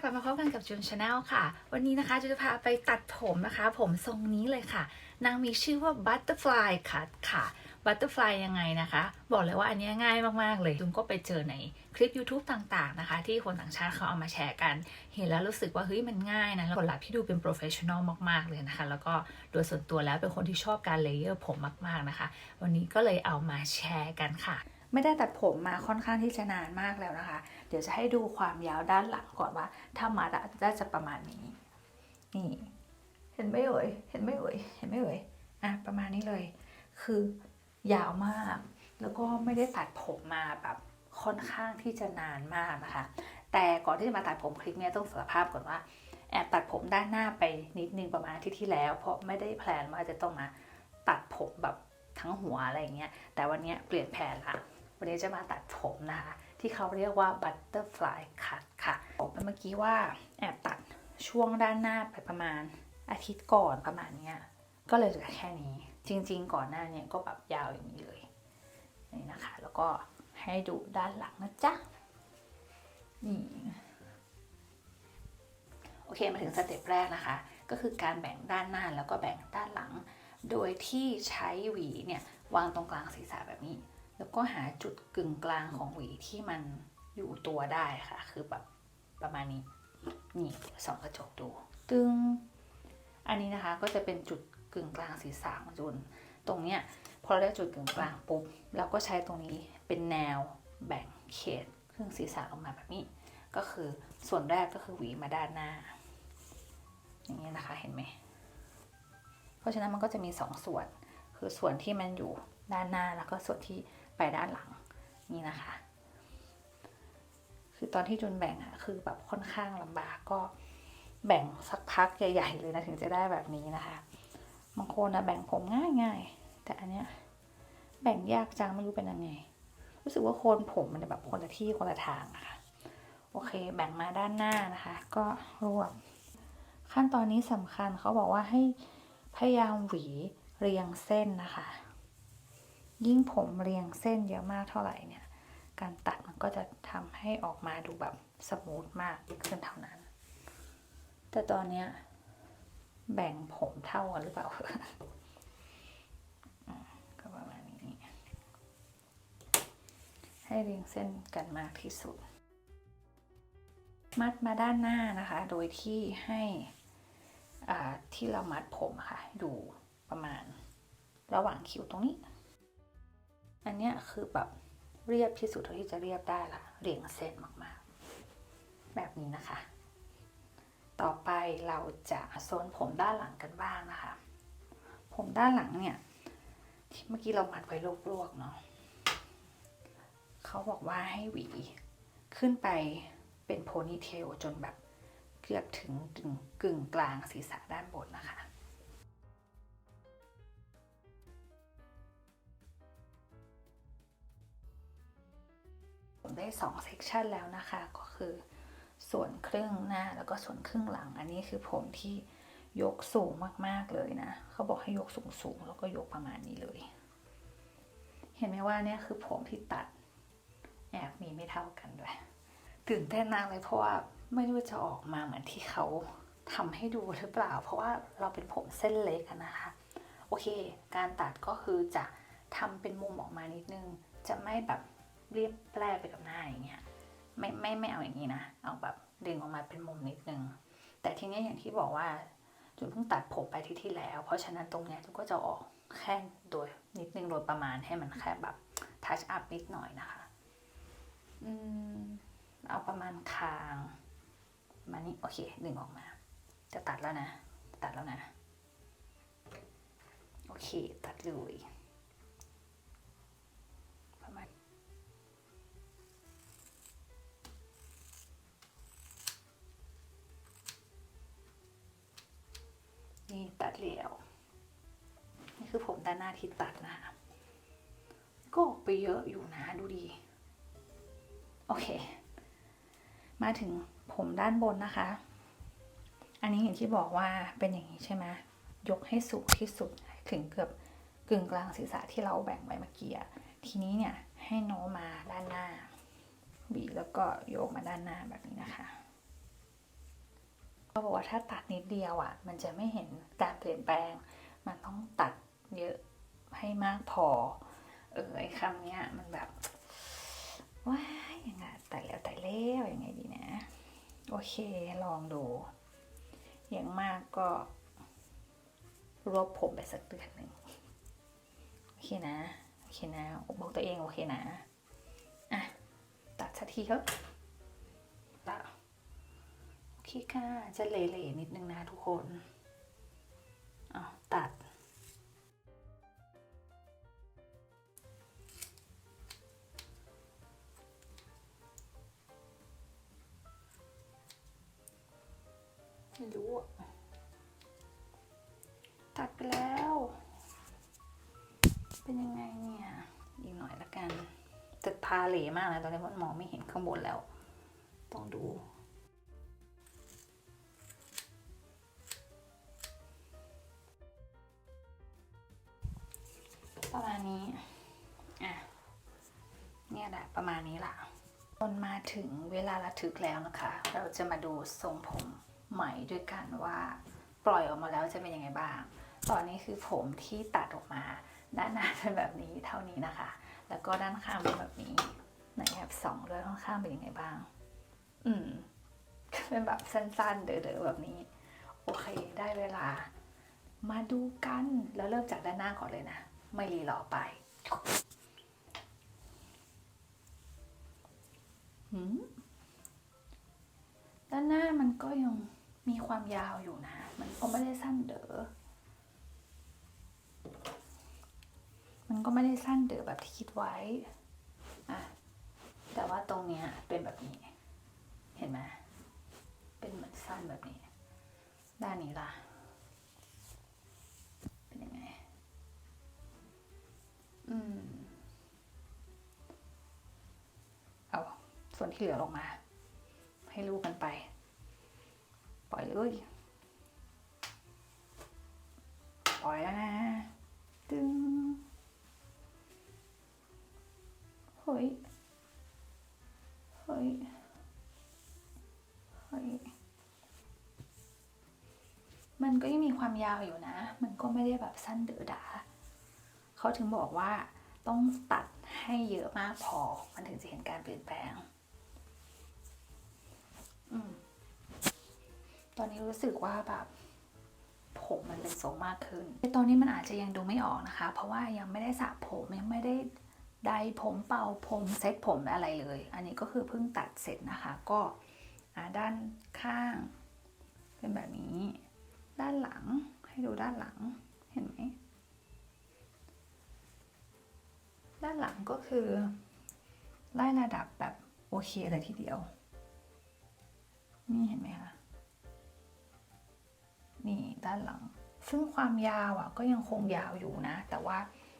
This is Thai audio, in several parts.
กลับมาพบกันกับจูนชาแนลค่ะ วันนี้นะคะจูนจะพาไปตัดผมนะคะ ผมทรงนี้เลยค่ะ นางมีชื่อว่า Butterfly Cut ค่ะ Butterfly ยังไงนะคะ บอกเลยว่าอันนี้ง่ายมาก ๆ เลยจูนก็ไปเจอในคลิป YouTube ต่าง ๆ นะคะ ที่คนต่างชาติเขาเอามาแชร์กัน เห็นแล้วรู้สึกว่าเฮ้ยมันง่ายนะแล้วผลลัพธ์ที่ดูเป็นโปรเฟชชั่นอลมาก ๆ เลยนะคะ แล้วก็โดยส่วนตัวแล้วเป็นคนที่ชอบการเลเยอร์ผมมาก ๆ นะคะ วันนี้ก็เลยเอามาแชร์กันค่ะ ไม่ได้ตัดผมมาค่อนข้างที่จะนานมากแล้วนะคะ เดี๋ยวจะให้ดูความยาวด้านหลังก่อนว่า ถ้ามัดอะได้จะประมาณนี้ นี่ เห็นไหมเอ่ยเห็นไหมเอ่ยเห็นไหมเอ่ยอะประมาณนี้เลย คือยาวมาก แล้วก็ไม่ได้ตัดผมมาแบบค่อนข้างที่จะนานมากนะคะ แต่ก่อนที่จะมาตัดผมคลิปนี้ต้องสารภาพก่อนว่าแอบตัดผมด้านหน้าไปนิดนึงประมาณอาที่ที่แล้ว เพราะไม่ได้แพลนว่าจะต้องมาตัดผมแบบทั้งหัวอะไรอย่างเงี้ย แต่วันเนี้ยเปลี่ยนแผนละ วันนี้จะมาตัดผมนะคะ ที่เขาเรียกว่า butterfly cut ค่ะผมเมื่อกี้ว่าแอบตัดช่วงด้านหน้าไปประมาณอาทิตย์ก่อนประมาณเนี้ยก็เลยเหลือแค่นี้ จริง ๆ ก่อนหน้าเนี้ก็แบบยาวอย่างนี้เลยนี่นะคะ แล้วก็ให้ดูด้านหลังนะจ๊ะนี่โอเคมาถึงสเต็ปแรกนะคะ ก็คือการแบ่งด้านหน้าแล้วก็แบ่งด้านหลัง โดยที่ใช้หวีเนี่ยวางตรงกลางศีรษะแบบนี้ แล้วก็หาจุดกึ่งกลางของหวีที่มันอยู่ตัวได้ค่ะ คือแบบประมาณนี้ นี่ส่องกระจกดู ตึง อันนี้นะคะก็จะเป็นจุดกึ่งกลางศีรษะของจุน ตรงเนี้ยพอเราได้จุดกึ่งกลางปุ๊บเราก็ใช้ตรงนี้เป็นแนวแบ่งเขตครึ่งศีรษะออกมาแบบนี้ ก็คือส่วนแรกก็คือหวีมาด้านหน้า อย่างนี้นะคะเห็นไหม เพราะฉะนั้นมันก็จะมีสองส่วน คือส่วนที่มันอยู่ด้านหน้าแล้วก็ส่วนที่ ไปด้านหลังนี่นะคะ คือตอนที่จุนแบ่งอะคือแบบค่อนข้างลำบากก็แบ่งสักพักใหญ่ๆเลยนะถึงจะได้แบบนี้นะคะบางคนนะแบ่งผมง่ายๆ แต่อันเนี้ยแบ่งยากจังไม่รู้เป็นยังไง รู้สึกว่าโคนผมมันแบบคนละที่คนละทางอะค่ะโอเค แบ่งมาด้านหน้านะคะ ก็รวบขั้นตอนนี้สำคัญเขาบอกว่าให้พยายามหวีเรียงเส้นนะคะ ยิ่งผมเรียงเส้นเยอะมากเท่าไหร่เนี่ย การตัดมันก็จะทำให้ออกมาดูแบบสมูทมากขึ้นเท่านั้น แต่ตอนเนี้ยแบ่งผมเท่ากันหรือเปล่าก็ประมาณนี้ ให้เรียงเส้นกันมากที่สุด มัดมาด้านหน้านะคะ โดยที่ให้ที่เรามัดผมอะค่ะ อยู่ประมาณระหว่างคิ้วตรงนี้ อันเนี้ยคือแบบเรียบที่สุดเท่าที่จะเรียบได้ละเรียงเส้นมากๆ แบบนี้นะคะ ต่อไปเราจะโซนผมด้านหลังกันบ้างนะคะ ผมด้านหลังเนี่ยที่เมื่อกี้เรามัดไว้ลวกๆเนาะเขาบอกว่าให้หวีขึ้นไปเป็นโพนีเทลจนแบบเกือบถึงถึงกึ่งกลางศีรษะด้านบนนะคะ ได้สองเซกชันแล้วนะคะ ก็คือส่วนครึ่งหน้าแล้วก็ส่วนครึ่งหลัง อันนี้คือผมที่ยกสูงมากๆเลยนะ เขาบอกให้ยกสูงสูงแล้วก็ยกประมาณนี้เลย เห็นไหมว่าเนี่ยคือผมที่ตัดแอบมีไม่เท่ากันด้วย ตื่นเต้นมากเลยเพราะว่าไม่รู้จะออกมาเหมือนที่เขาทำให้ดูหรือเปล่า เพราะว่าเราเป็นผมเส้นเล็กนะคะ โอเค การตัดก็คือจะทำเป็นมุมออกมานิดนึง จะไม่แบบ เรียบแปร่ไปกับหน้าอย่างเงี้ยไม่ไม่ไม่เอาอย่างนี้นะ เอาแบบดึงออกมาเป็นมุมนิดนึง แต่ทีเนี้ยอย่างที่บอกว่าจุนเพิ่งตัดผมไปที่ที่แล้ว เพราะฉะนั้นตรงเนี้ยจุนก็จะออกแค่โดยนิดนึงโดยประมาณให้มันแค่แบบทัชอัพนิดหน่อยนะคะอืมเอาประมาณคางมานี่โอเคดึงออกมา จะตัดแล้วนะ ตัดแล้วนะ โอเค ตัดเลย นี่ตัดแล้ว นี่คือผมด้านหน้าที่ตัดนะคะก็ออกไปเยอะอยู่นะดูดี โอเค มาถึงผมด้านบนนะคะ อันนี้อย่างที่บอกว่าเป็นอย่างนี้ใช่ไหมยกให้สูงที่สุดถึงเกือบกึ่งกลางศีรษะที่เราแบ่งไว้เมื่อกี้ทีนี้เนี่ยให้โน้มมาด้านหน้าบีแล้วก็โยกมาด้านหน้าแบบนี้นะคะ เขาบอกว่าถ้าตัดนิดเดียวอะ มันจะไม่เห็นการเปลี่ยนแปลง มันต้องตัดเยอะให้มากพอ เออไอ้คำเนี้ยมันแบบว้ายยังไงแต่แล้วแต่แล้วยังไงดีนะ โอเคลองดู อย่างมากก็ รวบผมไปสักเดือนหนึ่งโอเคนะ โอเคนะ บอกตัวเองโอเคนะ อะ ตัดสักทีเถอะ โอเคค่ะจะเละๆนิดนึงนะทุกคนอ๋อตัด ไม่รู้ตัดไปแล้ว เป็นยังไงเนี่ยอีกหน่อยละกันจะทาเหลมากเลยตอนนี้มันมองไม่เห็นข้างบนแล้ว ต้องดู นี้อะเนี่ยแหละประมาณนี้ล่ะจนมาถึงเวลาระทึกแล้วนะคะ เราจะมาดูทรงผมใหม่ด้วยกันว่า ปล่อยออกมาแล้วจะเป็นยังไงบ้าง ตอนนี้คือผมที่ตัดออกมา ด้านหน้าเป็นแบบนี้เท่านี้นะคะ แล้วก็ด้านข้างเป็นแบบนี้ไหนแบบสองด้วยข้างๆเป็นยังไงบ้าง อืมเป็นแบบสั้นๆเด๋อๆแบบนี้ โอเคได้เวลา มาดูกันแล้วเริ่มจากด้านหน้าก่อนเลยนะ ไม่รีรอไปหืมด้านหน้ามันก็ยังมีความยาวอยู่นะ มันก็ไม่ได้สั้นเด๋อ มันก็ไม่ได้สั้นเด๋อแบบที่คิดไว้อะแต่ว่าตรงเนี้ยเป็นแบบนี้ เห็นไหมเป็นเหมือนสั้นแบบนี้ ด้านนี้ล่ะ เป็นยังไง อืม เอาส่วนที่เหลือลงมา ให้ลูกกันไป ปล่อยเลยปล่อยแล้วนะตึงเฮ้ยเฮ้ยเฮ้ยมันก็ยังมีความยาวอยู่นะ มันก็ไม่ได้แบบสั้นเดือดา เขาถึงบอกว่าต้องตัดให้เยอะมากพอ มันถึงจะเห็นการเปลี่ยนแปลงอตอนนี้รู้สึกว่าแบบผมมันเป็นทรงมากขึ้นแต่ตอนนี้มันอาจจะยังดูไม่ออกนะคะ เพราะว่ายังไม่ได้สระผมยังไม่ได้ไดผมเป่าผมเซ็ตผมอะไรเลย อันนี้ก็คือเพิ่งตัดเสร็จนะคะ ก็ด้านข้าง เป็นแบบนี้ ด้านหลังให้ดูด้านหลังเห็นไหม ด้านหลังก็คือไล่ระดับแบบโอเคเลยทีเดียว นี่เห็นไหมคะ นี่ด้านหลัง ซึ่งความยาวอะก็ยังคงยาวอยู่นะ แต่ว่า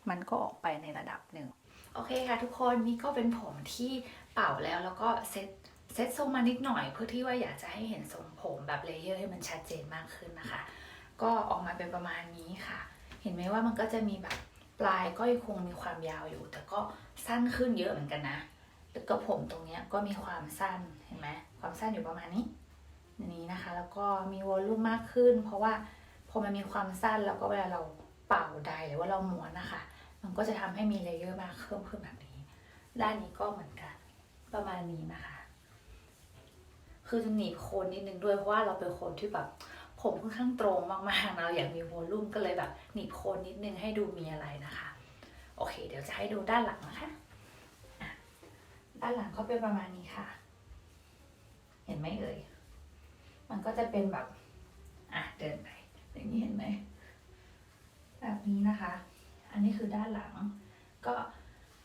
มันก็ออกไปในระดับหนึ่ง โอเคค่ะทุกคนนี่ก็เป็นผมที่เป่าแล้วแล้วก็เซ็ตเซ็ตทรงมานิดหน่อยเพื่อที่ว่าอยากจะให้เห็นทรงผมแบบเลเยอร์ให้มันชัดเจนมากขึ้นนะคะ ก็ออกมาเป็นประมาณนี้ค่ะ เห็นไหมว่ามันก็จะมีแบบ ปลายก็ยังคงมีความยาวอยู่ แต่ก็สั้นขึ้นเยอะเหมือนกันนะแล้วก็ผมตรงเนี้ยก็มีความสั้นเห็นไหมความสั้นอยู่ประมาณนี้นี้นะคะ แล้วก็มีวอลลุ่มมากขึ้น เพราะว่าพอมันมีความสั้นแล้วก็เวลาเราเป่าใดหรือว่าเราม้วนนะคะ มันก็จะทำให้มีเลเยอร์มากเพิ่มขึ้นแบบนี้ ด้านนี้ก็เหมือนกันประมาณนี้นะคะ คือจะหนีบโคนนิดนึงด้วยเพราะว่าเราเป็นคนที่แบบ ผมค่อนข้างตรงมากๆเราอยากมีวอลลุ่มก็เลยแบบหนีบโคนนิดนึงให้ดูมีอะไรนะคะ โอเค เดี๋ยวจะให้ดูด้านหลังนะคะอะด้านหลังก็เป็นประมาณนี้ค่ะ เห็นไหมเอ่ย มันก็จะเป็นแบบ อะ เดินไป อย่างนี้เห็นไหม แบบนี้นะคะ อันนี้คือด้านหลัง ก็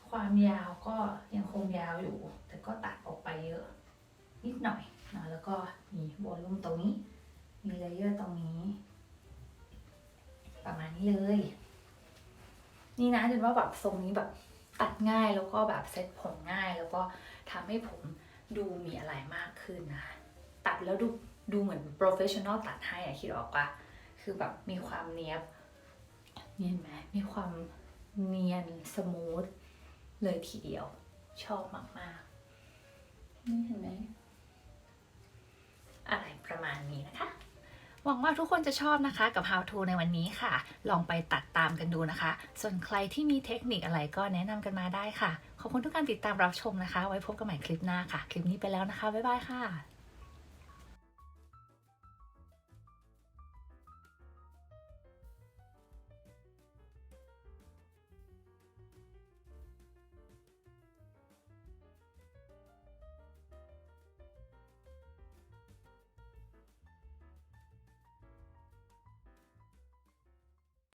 ความยาวก็ยังคงยาวอยู่ แต่ก็ตัดออกไปเยอะ นิดหน่อยนะแล้วก็มีวอลลุ่มตรงนี้ มีเลเยอร์ตรงนี้ ประมาณนี้เลย นี่นะจนว่าแบบทรงนี้แบบตัดง่ายแล้วก็แบบเซ็ตผมง่ายแล้วก็ทำให้ผมดูมีอะไรมากขึ้นนะคะตัดแล้วดูดูเหมือนโปรเฟชชั่นอลตัดให้อะคิดออกปะคือแบบมีความเนียบเห็นไหมมีความเนียนสมูทเลยทีเดียว ชอบมากๆนี่เห็นไหมอะไรประมาณนี้นะคะ หวังว่าทุกคนจะชอบนะคะกับ How to ในวันนี้ค่ะ ลองไปตัดตามกันดูนะคะ ส่วนใครที่มีเทคนิคอะไรก็แนะนำกันมาได้ค่ะ ขอบคุณทุกการติดตามรับชมนะคะ ไว้พบกันใหม่คลิปหน้าค่ะ คลิปนี้ไปแล้วนะคะ บ๊ายบายค่ะ